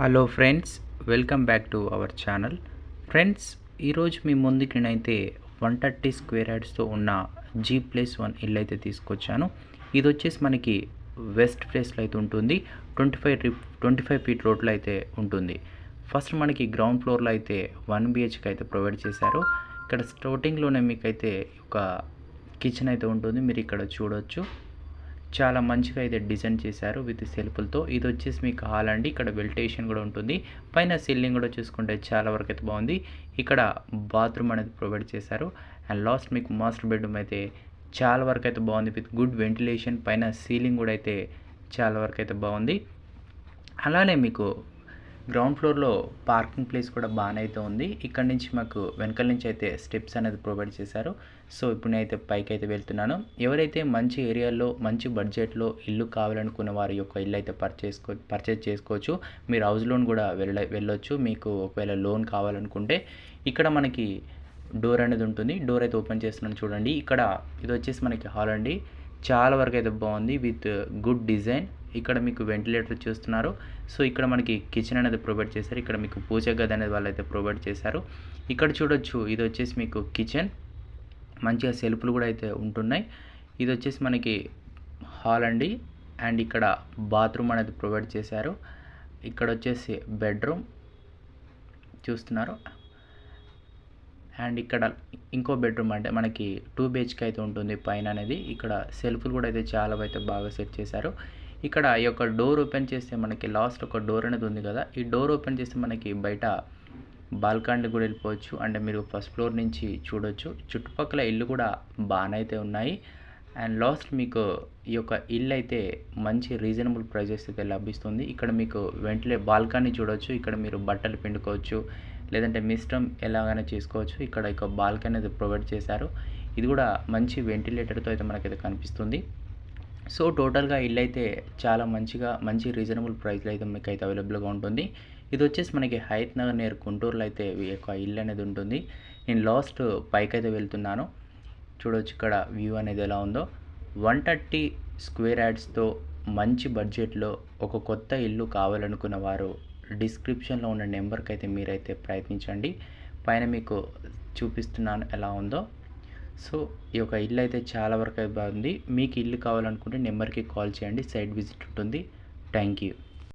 Hello friends welcome back to our channel friends ఈరోజు మీ ముందుకి నేనైతే వన్ థర్టీ స్క్వేర్ యార్డ్స్తో ఉన్న జీ ప్లస్ వన్ ఇల్లు అయితే తీసుకొచ్చాను. ఇది వచ్చేసి మనకి వెస్ట్ ప్లేస్లో అయితే ఉంటుంది. Twenty five twenty five feet రోడ్లో అయితే ఉంటుంది. ఫస్ట్ మనకి గ్రౌండ్ ఫ్లోర్లో అయితే వన్ బిహెచ్కి అయితే ప్రొవైడ్ చేశారు. ఇక్కడ స్టార్టింగ్లోనే మీకైతే ఒక కిచెన్ అయితే ఉంటుంది. మీరు ఇక్కడ చూడొచ్చు. చాలా మంచిగా అయితే డిజైన్ చేశారు విత్ సెల్ఫ్లతో ఇది వచ్చేసి మీకు హాల్ అండి. ఇక్కడ వెల్టేషన్ కూడా ఉంటుంది. పైన సీలింగ్ కూడా చూసుకుంటే చాలా వరకు అయితే బాగుంది. ఇక్కడ బాత్రూమ్ అనేది ప్రొవైడ్ చేశారు. అండ్ లాస్ట్ మీకు మాస్టర్ బెడ్రూమ్ అయితే చాలా వరకు అయితే బాగుంది. విత్ గుడ్ వెంటిలేషన్ పైన సీలింగ్ కూడా అయితే చాలా వరకు అయితే బాగుంది. అలానే మీకు గ్రౌండ్ ఫ్లోర్లో పార్కింగ్ ప్లేస్ కూడా బాగానే అయితే ఉంది. ఇక్కడ నుంచి మాకు వెనకాల నుంచి అయితే స్టెప్స్ అనేది ప్రొవైడ్ చేశారు. సో ఇప్పుడు నేనైతే పైకి అయితే వెళ్తున్నాను. ఎవరైతే మంచి ఏరియాలో మంచి బడ్జెట్లో ఇల్లు కావాలనుకున్న వారి యొక్క ఇల్లు అయితే పర్చేస్ పర్చేస్ చేసుకోవచ్చు. మీరు హౌస్ లోన్ కూడా వెళ్ళ వెళ్ళొచ్చు. మీకు ఒకవేళ లోన్ కావాలనుకుంటే ఇక్కడ మనకి డోర్ అనేది ఉంటుంది. డోర్ అయితే ఓపెన్ చేస్తున్నాను చూడండి. ఇక్కడ ఇది వచ్చేసి మనకి హాల్ అండి. చాలా వరకు అయితే బాగుంది. విత్ గుడ్ డిజైన్ ఇక్కడ మీకు వెంటిలేటర్ చూస్తున్నారు. సో ఇక్కడ మనకి కిచెన్ అనేది ప్రొవైడ్ చేశారు. ఇక్కడ మీకు పూజ గది అనేది వాళ్ళు ప్రొవైడ్ చేశారు. ఇక్కడ చూడొచ్చు ఇది వచ్చేసి మీకు కిచెన్ మంచిగా సెల్ఫ్లు కూడా అయితే ఉంటున్నాయి. ఇది వచ్చేసి మనకి హాల్ అండి. అండ్ ఇక్కడ బాత్రూమ్ అనేది ప్రొవైడ్ చేశారు. ఇక్కడ వచ్చేసి బెడ్రూమ్ చూస్తున్నారు. అండ్ ఇక్కడ ఇంకో బెడ్రూమ్ అంటే మనకి టూ బిహెచ్కే అయితే ఉంటుంది పైన అనేది. ఇక్కడ సెల్ఫ్లు కూడా అయితే చాలా అయితే బాగా సెట్ చేశారు. ఇక్కడ ఈ యొక్క డోర్ ఓపెన్ చేస్తే మనకి లాస్ట్ ఒక డోర్ అనేది ఉంది కదా. ఈ డోర్ ఓపెన్ చేస్తే మనకి బయట బాల్కనీ కూడా వెళ్ళిపోవచ్చు. అంటే మీరు ఫస్ట్ ఫ్లోర్ నుంచి చూడొచ్చు. చుట్టుపక్కల ఇల్లు కూడా బాగానే అయితే ఉన్నాయి. అండ్ లాస్ట్ మీకు ఈ యొక్క ఇల్లు అయితే మంచి రీజనబుల్ ప్రైజెస్ అయితే లభిస్తుంది. ఇక్కడ మీకు వెంటనే బాల్కనీ చూడొచ్చు. ఇక్కడ మీరు బట్టలు పిండుకోవచ్చు. లేదంటే మీ ఎలాగైనా చేసుకోవచ్చు. ఇక్కడ ఒక బాల్కనీ అనేది ప్రొవైడ్ చేశారు. ఇది కూడా మంచి వెంటిలేటర్తో అయితే మనకైతే కనిపిస్తుంది. సో టోటల్గా ఇల్లు అయితే చాలా మంచిగా మంచి రీజనబుల్ ప్రైస్లో అయితే మీకు అయితే అవైలబుల్గా ఉంటుంది. ఇది వచ్చేసి మనకి హైత్ నగర్ నియర్ గుంటూరులో అయితే ఒక యొక్క ఇల్లు అనేది ఉంటుంది. నేను లాస్ట్ పైకి అయితే వెళ్తున్నాను. చూడవచ్చు ఇక్కడ వ్యూ అనేది ఎలా ఉందో. వన్ థర్టీ స్క్వేర్ యాడ్స్తో మంచి బడ్జెట్లో ఒక కొత్త ఇల్లు కావాలనుకున్న వారు డిస్క్రిప్షన్లో ఉన్న నెంబర్కి అయితే మీరైతే ప్రయత్నించండి. పైన మీకు చూపిస్తున్నాను ఎలా ఉందో. సో ఈ యొక్క ఇల్లు అయితే చాలా వరకు బాగుంది. మీకు ఇల్లు కావాలనుకుంటే నెంబర్కి కాల్ చేయండి. సైట్ విజిట్ ఉంటుంది. Thank you